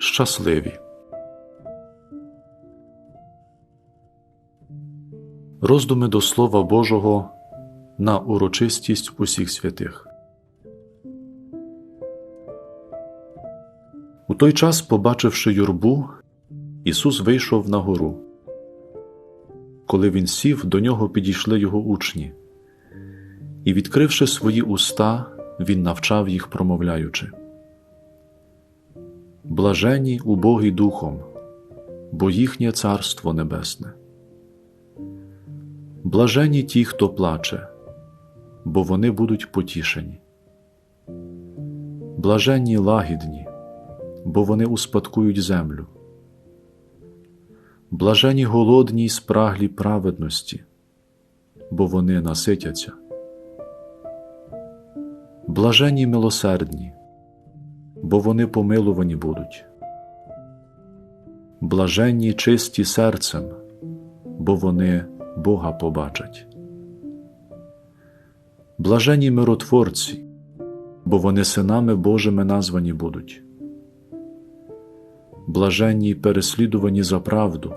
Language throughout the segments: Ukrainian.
щасливі. Роздуми до Слова Божого на урочистість усіх святих. У той час, побачивши юрбу, Ісус вийшов на гору. Коли він сів, до нього підійшли його учні, і, відкривши свої уста, він навчав їх, промовляючи. Блажені убогі духом, бо їхнє царство небесне. Блажені ті, хто плаче, бо вони будуть потішені. Блаженні лагідні, бо вони успадкують землю. Блажені голодні й спраглі праведності, бо вони наситяться. Блажені милосердні, бо вони помилувані будуть. Блаженні чисті серцем, бо вони Бога побачать. Блажені миротворці, бо вони синами Божими названі будуть. Блаженні переслідувані за правду,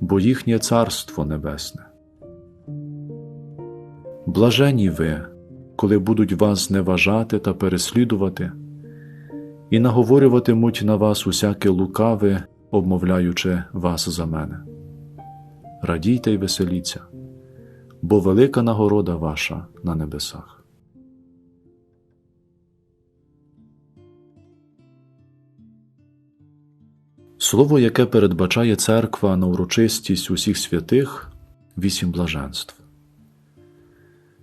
бо їхнє царство небесне. Блажені ви, коли будуть вас зневажати та переслідувати, і наговорюватимуть на вас усяке лукаве, обмовляючи вас за мене. Радійте й веселіться, бо велика нагорода ваша на небесах. Слово, яке передбачає церква на урочистість усіх святих вісім блаженств.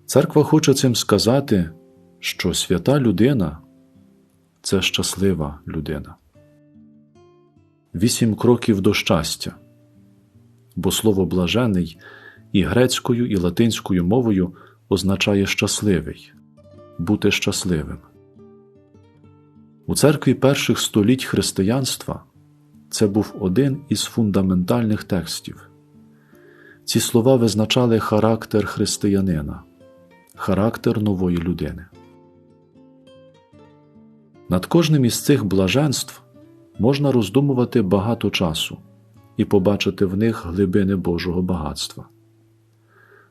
Церква хоче цим сказати, що свята людина це щаслива людина. Вісім кроків до щастя, бо слово блажений і грецькою, і латинською мовою означає щасливий, бути щасливим. У церкві перших століть християнства це був один із фундаментальних текстів. Ці слова визначали характер християнина, характер нової людини. Над кожним із цих блаженств можна роздумувати багато часу і побачити в них глибини Божого багатства,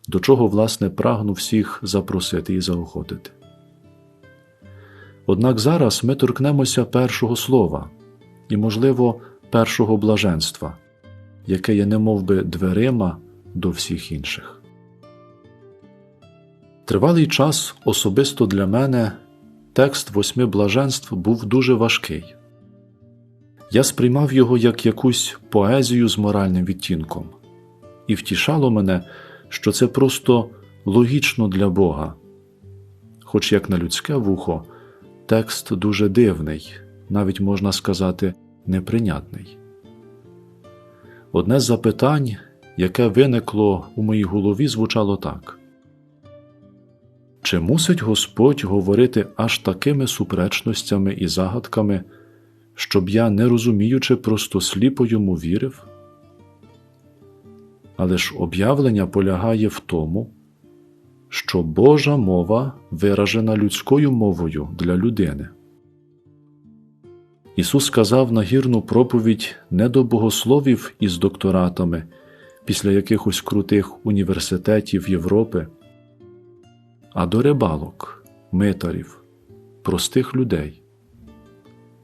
до чого, власне, прагну всіх запросити і заохотити. Однак зараз ми торкнемося першого слова і, можливо, першого блаженства, яке є немовби дверима до всіх інших. Тривалий час особисто для мене текст восьми блаженств був дуже важкий. Я сприймав його як якусь поезію з моральним відтінком, і втішало мене, що це просто логічно для Бога, хоч як на людське вухо, текст дуже дивний, навіть можна сказати, неприйнятний. Одне з запитань, яке виникло у моїй голові, звучало так. Чи мусить Господь говорити аж такими суперечностями і загадками, щоб я, не розуміючи, просто сліпо йому вірив? Але ж об'явлення полягає в тому, що Божа мова виражена людською мовою для людини. Ісус сказав нагірну проповідь не до богословів із докторатами після якихось крутих університетів Європи а до рибалок, митарів, простих людей.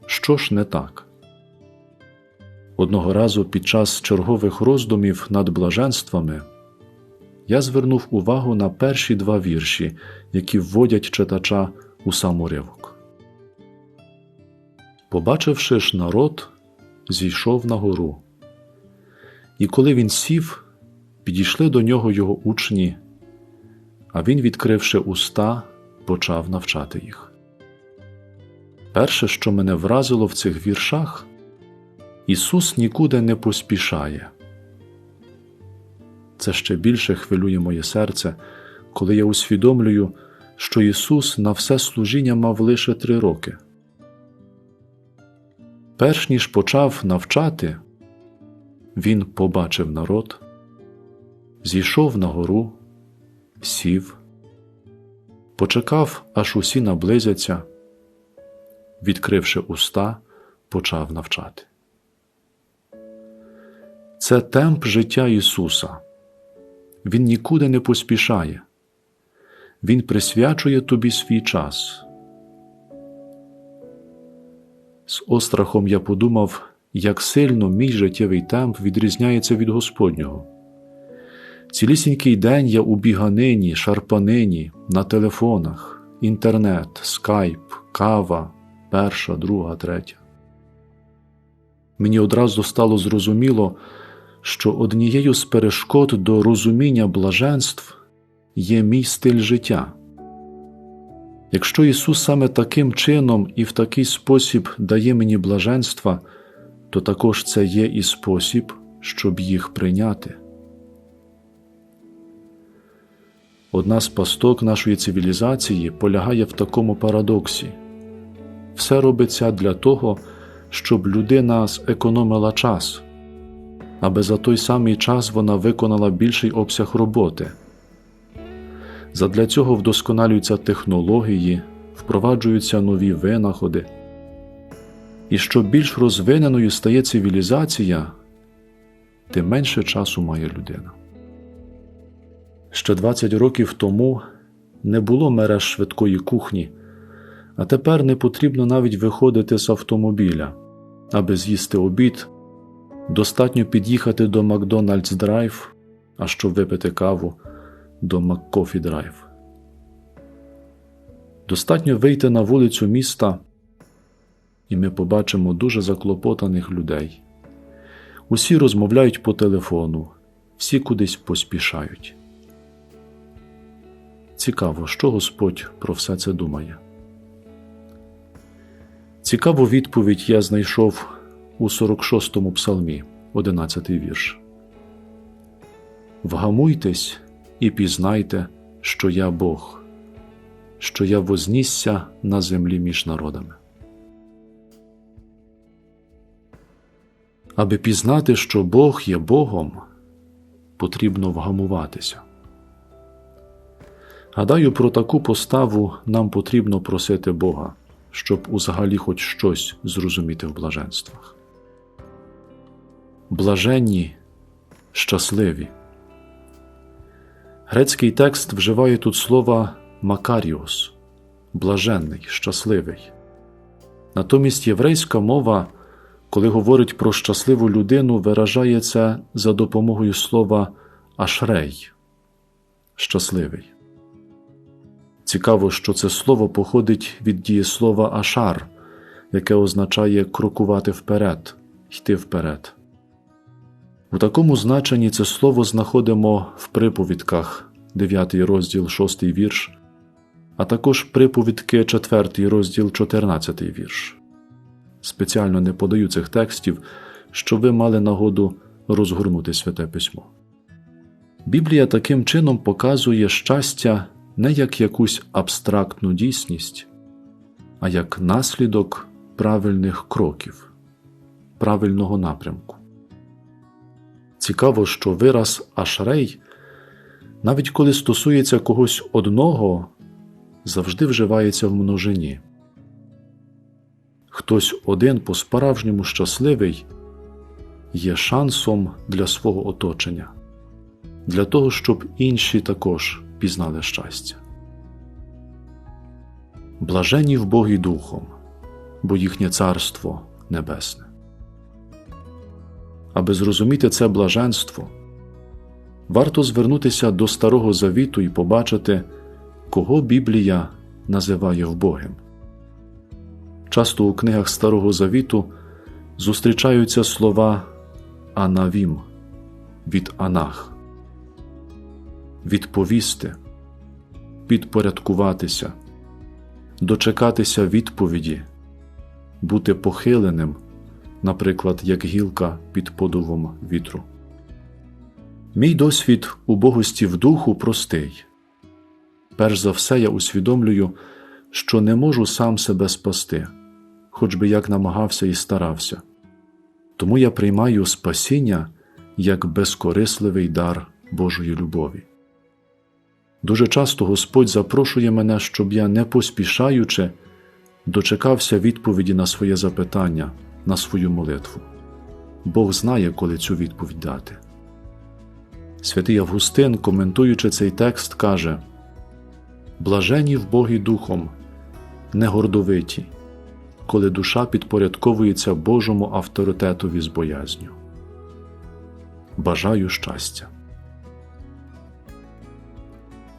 Що ж не так? Одного разу під час чергових роздумів над блаженствами я звернув увагу на перші два вірші, які вводять читача у саморивок. Побачивши ж народ, зійшов на гору. І коли він сів, підійшли до нього його учні а він, відкривши уста, почав навчати їх. Перше, що мене вразило в цих віршах, Ісус нікуди не поспішає. Це ще більше хвилює моє серце, коли я усвідомлюю, що Ісус на все служіння мав лише три роки. Перш ніж почав навчати, Він побачив народ, зійшов на гору сів, почекав, аж усі наблизяться, відкривши уста, почав навчати. Це темп життя Ісуса. Він нікуди не поспішає, Він присвячує тобі свій час. З острахом я подумав, як сильно мій життєвий темп відрізняється від Господнього. Цілісінький день я у біганині, шарпанині, на телефонах, інтернет, скайп, кава, перша, друга, третя. Мені одразу стало зрозуміло, що однією з перешкод до розуміння блаженств є мій стиль життя. Якщо Ісус саме таким чином і в такий спосіб дає мені блаженства, то також це є і спосіб, щоб їх прийняти. Одна з пасток нашої цивілізації полягає в такому парадоксі все робиться для того, щоб людина зекономила час, аби за той самий час вона виконала більший обсяг роботи. Задля цього вдосконалюються технології, впроваджуються нові винаходи. І що більш розвиненою стає цивілізація, тим менше часу має людина. Ще 20 років тому не було мереж швидкої кухні, а тепер не потрібно навіть виходити з автомобіля, аби з'їсти обід. Достатньо під'їхати до Макдональдс Драйв, а щоб випити каву до Маккофі Драйв. Достатньо вийти на вулицю міста, і ми побачимо дуже заклопотаних людей. Усі розмовляють по телефону, всі кудись поспішають. Цікаво, що Господь про все це думає. Цікаву відповідь я знайшов у 46-му псалмі, 11 вірш. Вгамуйтесь і пізнайте, що я Бог, що я вознісся на землі між народами. Аби пізнати, що Бог є Богом, потрібно вгамуватися. Гадаю, про таку поставу нам потрібно просити Бога, щоб узагалі хоч щось зрозуміти в блаженствах. Блаженні, щасливі. Грецький текст вживає тут слова Макаріос блаженний, щасливий. Натомість єврейська мова, коли говорить про щасливу людину, виражає це за допомогою слова ашрей щасливий. Цікаво, що це слово походить від дієслова ашар, яке означає крокувати вперед, йти вперед. У такому значенні це слово знаходимо в приповідках 9 розділ 6 вірш, а також приповідки 4 розділ 14 вірш. Спеціально не подаю цих текстів, щоб ви мали нагоду розгорнути святе письмо. Біблія таким чином показує щастя не як якусь абстрактну дійсність, а як наслідок правильних кроків, правильного напрямку. Цікаво, що вираз ашрей, навіть коли стосується когось одного, завжди вживається в множині. Хтось один по справжньому щасливий є шансом для свого оточення, для того, щоб інші також пізнали щастя. Блажені в Богі Духом, бо їхнє Царство Небесне. Аби зрозуміти це блаженство, варто звернутися до Старого Завіту і побачити, кого Біблія називає вбогим. Часто у книгах Старого Завіту зустрічаються слова Анавім від Анах відповісти, підпорядкуватися, дочекатися відповіді, бути похиленим, наприклад, як гілка під подувом вітру. Мій досвід убогості в духу простий. Перш за все, я усвідомлюю, що не можу сам себе спасти, хоч би як намагався і старався. Тому я приймаю спасіння як безкорисливий дар Божої любові. Дуже часто Господь запрошує мене, щоб я, не поспішаючи, дочекався відповіді на своє запитання, на свою молитву. Бог знає, коли цю відповідь дати. Святий Августин, коментуючи цей текст, каже Блажені в Богі Духом, не гордовиті, коли душа підпорядковується Божому авторитетові з боязню. Бажаю щастя.